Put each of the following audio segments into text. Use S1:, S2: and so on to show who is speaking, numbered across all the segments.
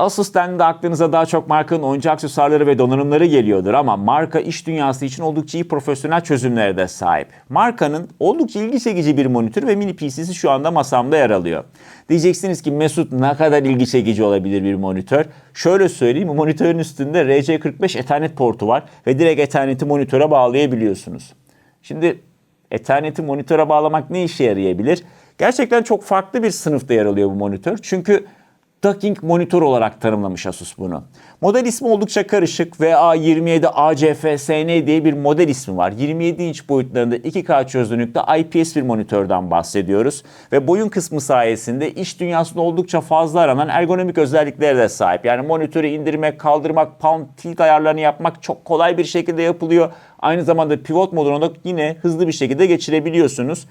S1: Asus dendiğinde aklınıza daha çok markanın oyuncu aksesuarları ve donanımları geliyordur ama marka iş dünyası için oldukça iyi profesyonel çözümlere de sahip. Markanın oldukça ilgi çekici bir monitör ve mini PC'si şu anda masamda yer alıyor. Diyeceksiniz ki Mesut ne kadar ilgi çekici olabilir bir monitör? Şöyle söyleyeyim monitörün üstünde RC45 Ethernet portu var ve direkt Ethernet'i monitöre bağlayabiliyorsunuz. Şimdi Ethernet'i monitöre bağlamak ne işe yarayabilir? Gerçekten çok farklı bir sınıfta yer alıyor bu monitör. Çünkü docking monitör olarak tanımlamış Asus bunu. Model ismi oldukça karışık. VA27 ACF-SN diye bir model ismi var. 27 inç boyutlarında 2K çözünürlükte IPS bir monitörden bahsediyoruz. Ve boyun kısmı sayesinde iş dünyasında oldukça fazla aranan ergonomik özelliklere de sahip. Yani monitörü indirmek, kaldırmak, pound tilt ayarlarını yapmak çok kolay bir şekilde yapılıyor. Aynı zamanda pivot modunu da yine hızlı bir şekilde geçirebiliyorsunuz.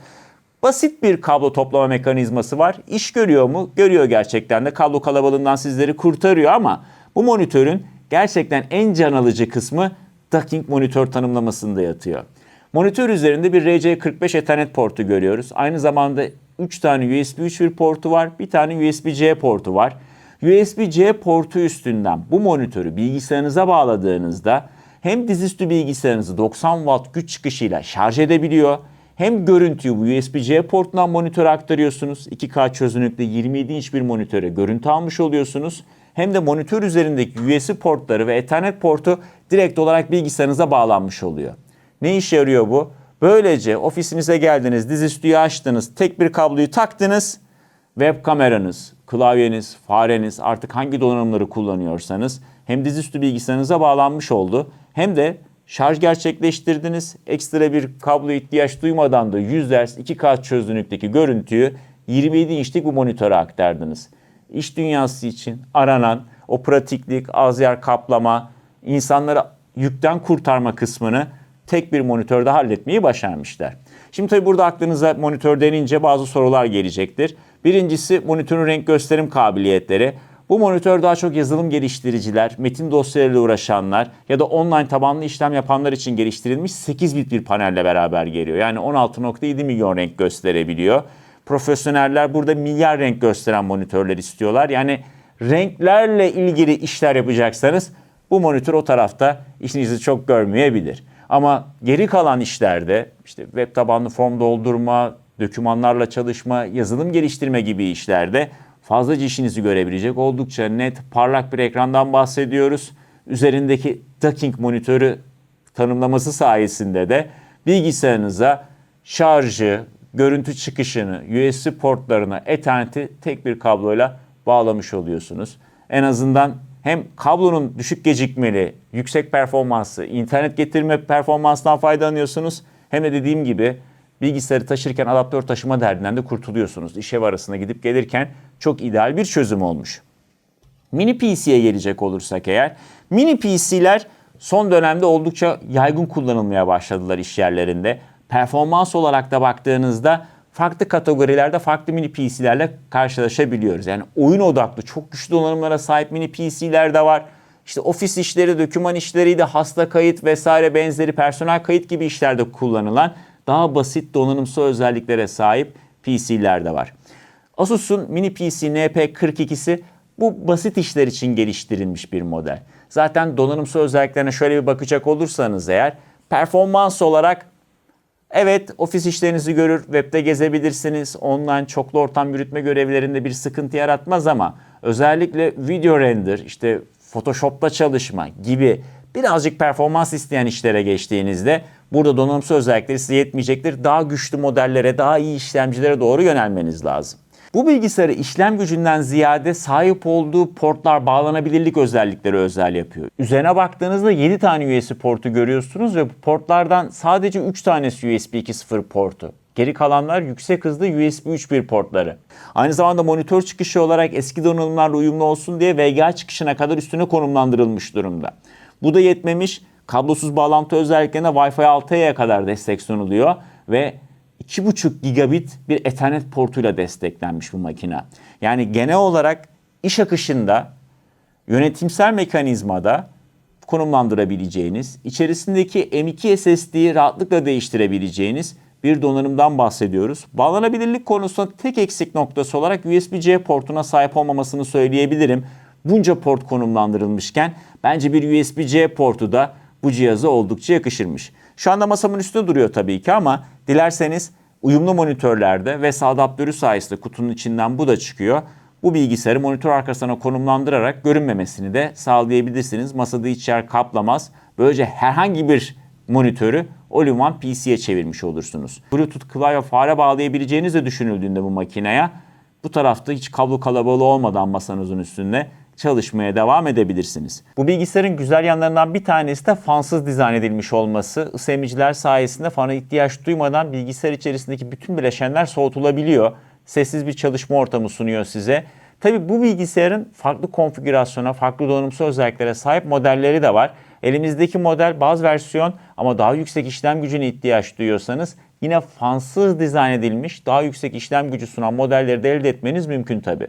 S1: Basit bir kablo toplama mekanizması var. İş görüyor mu? Görüyor gerçekten de. Kablo kalabalığından sizleri kurtarıyor ama bu monitörün gerçekten en can alıcı kısmı docking monitör tanımlamasında yatıyor. Monitör üzerinde bir RC45 Ethernet portu görüyoruz. Aynı zamanda 3 tane USB 3.1 portu var. Bir tane USB-C portu var. USB-C portu üstünden bu monitörü bilgisayarınıza bağladığınızda hem dizüstü bilgisayarınızı 90 watt güç çıkışıyla şarj edebiliyor hem görüntüyü bu USB-C portundan monitöre aktarıyorsunuz. 2K çözünürlükte 27 inç bir monitöre görüntü almış oluyorsunuz. Hem de monitör üzerindeki USB portları ve Ethernet portu direkt olarak bilgisayarınıza bağlanmış oluyor. Ne işe yarıyor bu? Böylece ofisinize geldiniz, dizüstüyü açtınız, tek bir kabloyu taktınız. Web kameranız, klavyeniz, fareniz artık hangi donanımları kullanıyorsanız hem dizüstü bilgisayarınıza bağlanmış oldu hem de şarj gerçekleştirdiniz. Ekstra bir kablo ihtiyaç duymadan da 100 Hz 2K çözünürlükteki görüntüyü 27 inçlik bu monitöre aktardınız. İş dünyası için aranan o pratiklik, az yer kaplama, insanları yükten kurtarma kısmını tek bir monitörde halletmeyi başarmışlar. Şimdi tabii burada aklınıza monitör denince bazı sorular gelecektir. Birincisi monitörün renk gösterim kabiliyetleri. Bu monitör daha çok yazılım geliştiriciler, metin dosyalarıyla uğraşanlar ya da online tabanlı işlem yapanlar için geliştirilmiş 8 bit bir panelle beraber geliyor. Yani 16.7 milyon renk gösterebiliyor. Profesyoneller burada milyar renk gösteren monitörler istiyorlar. Yani renklerle ilgili işler yapacaksanız bu monitör o tarafta işinizi çok görmeyebilir. Ama geri kalan işlerde işte web tabanlı form doldurma, dokümanlarla çalışma, yazılım geliştirme gibi işlerde fazlaca işinizi görebilecek oldukça net, parlak bir ekrandan bahsediyoruz. Üzerindeki docking monitörü tanımlaması sayesinde de bilgisayarınıza şarjı, görüntü çıkışını, USB portlarına, Ethernet'i tek bir kabloyla bağlamış oluyorsunuz. En azından hem kablonun düşük gecikmeli, yüksek performanslı, internet getirme performansından faydalanıyorsunuz. Hem de dediğim gibi bilgisayarı taşırken adaptör taşıma derdinden de kurtuluyorsunuz. İş ev arasında gidip gelirken çok ideal bir çözüm olmuş. Mini PC'ye gelecek olursak eğer, mini PC'ler son dönemde oldukça yaygın kullanılmaya başladılar iş yerlerinde. Performans olarak da baktığınızda farklı kategorilerde farklı mini PC'lerle karşılaşabiliyoruz. Yani oyun odaklı çok güçlü donanımlara sahip mini PC'ler de var. İşte ofis işleri, doküman işleri de hasta kayıt vesaire benzeri personel kayıt gibi işlerde kullanılan daha basit donanımsal özelliklere sahip PC'ler de var. Asus'un mini PC NP42'si bu basit işler için geliştirilmiş bir model. Zaten donanımsal özelliklerine şöyle bir bakacak olursanız eğer performans olarak Evet, ofis işlerinizi görür, webde gezebilirsiniz. Online çoklu ortam yürütme görevlerinde bir sıkıntı yaratmaz ama özellikle video render, işte Photoshop'ta çalışma gibi birazcık performans isteyen işlere geçtiğinizde burada donanımsal özellikleri size yetmeyecektir. Daha güçlü modellere, daha iyi işlemcilere doğru yönelmeniz lazım. Bu bilgisayarı işlem gücünden ziyade sahip olduğu portlar bağlanabilirlik özellikleri özel yapıyor. Üzerine baktığınızda 7 tane USB portu görüyorsunuz ve bu portlardan sadece 3 tanesi USB 2.0 portu. Geri kalanlar yüksek hızlı USB 3.1 portları. Aynı zamanda monitör çıkışı olarak eski donanımlarla uyumlu olsun diye VGA çıkışına kadar üstüne konumlandırılmış durumda. Bu da yetmemiş. Kablosuz bağlantı özelliklerine Wi-Fi 6'ya kadar destek sunuluyor ve 2,5 gigabit bir Ethernet portuyla desteklenmiş bu makine. Yani genel olarak iş akışında yönetimsel mekanizmada konumlandırabileceğiniz, içerisindeki M2 SSD'yi rahatlıkla değiştirebileceğiniz bir donanımdan bahsediyoruz. Bağlanabilirlik konusunda tek eksik noktası olarak USB-C portuna sahip olmamasını söyleyebilirim. bunca port konumlandırılmışken bence bir USB-C portu da bu cihaza oldukça yakışırmış. Şu anda masamın üstünde duruyor tabii ki ama dilerseniz uyumlu monitörlerde ve adaptörü sayesinde kutunun içinden bu da çıkıyor. Bu bilgisayarı monitör arkasına konumlandırarak görünmemesini de sağlayabilirsiniz. Masada hiç yer kaplamaz. Böylece herhangi bir monitörü all-in-one PC'ye çevirmiş olursunuz. Bluetooth klavye fare bağlayabileceğiniz de düşünüldüğünde bu makineye bu tarafta hiç kablo kalabalığı olmadan masanızın üstünde çalışmaya devam edebilirsiniz. Bu bilgisayarın güzel yanlarından bir tanesi de fansız dizayn edilmiş olması. Isı emiciler sayesinde fana ihtiyaç duymadan bilgisayar içerisindeki bütün bileşenler soğutulabiliyor. Sessiz bir çalışma ortamı sunuyor size. Tabii bu bilgisayarın farklı konfigürasyona, farklı donanımsal özelliklere sahip modelleri de var. Elimizdeki model baz versiyon ama daha yüksek işlem gücüne ihtiyaç duyuyorsanız yine fansız dizayn edilmiş, daha yüksek işlem gücü sunan modelleri de elde etmeniz mümkün tabii.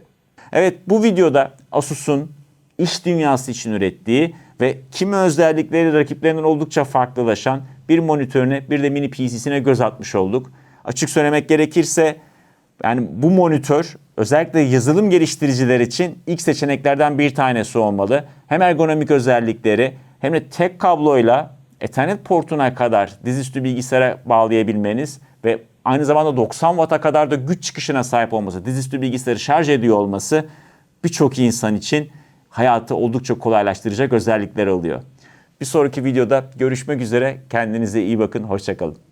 S1: Evet bu videoda Asus'un iş dünyası için ürettiği ve kimi özellikleri rakiplerinden oldukça farklılaşan bir monitörüne bir de mini PC'sine göz atmış olduk. Açık söylemek gerekirse yani bu monitör özellikle yazılım geliştiriciler için ilk seçeneklerden bir tanesi olmalı. Hem ergonomik özellikleri hem de tek kabloyla Ethernet portuna kadar dizüstü bilgisayara bağlayabilmeniz ve aynı zamanda 90 Watt'a kadar da güç çıkışına sahip olması, dizüstü bilgisayarı şarj ediyor olması birçok insan için hayatı oldukça kolaylaştıracak özellikler alıyor. Bir sonraki videoda görüşmek üzere. Kendinize iyi bakın. Hoşçakalın.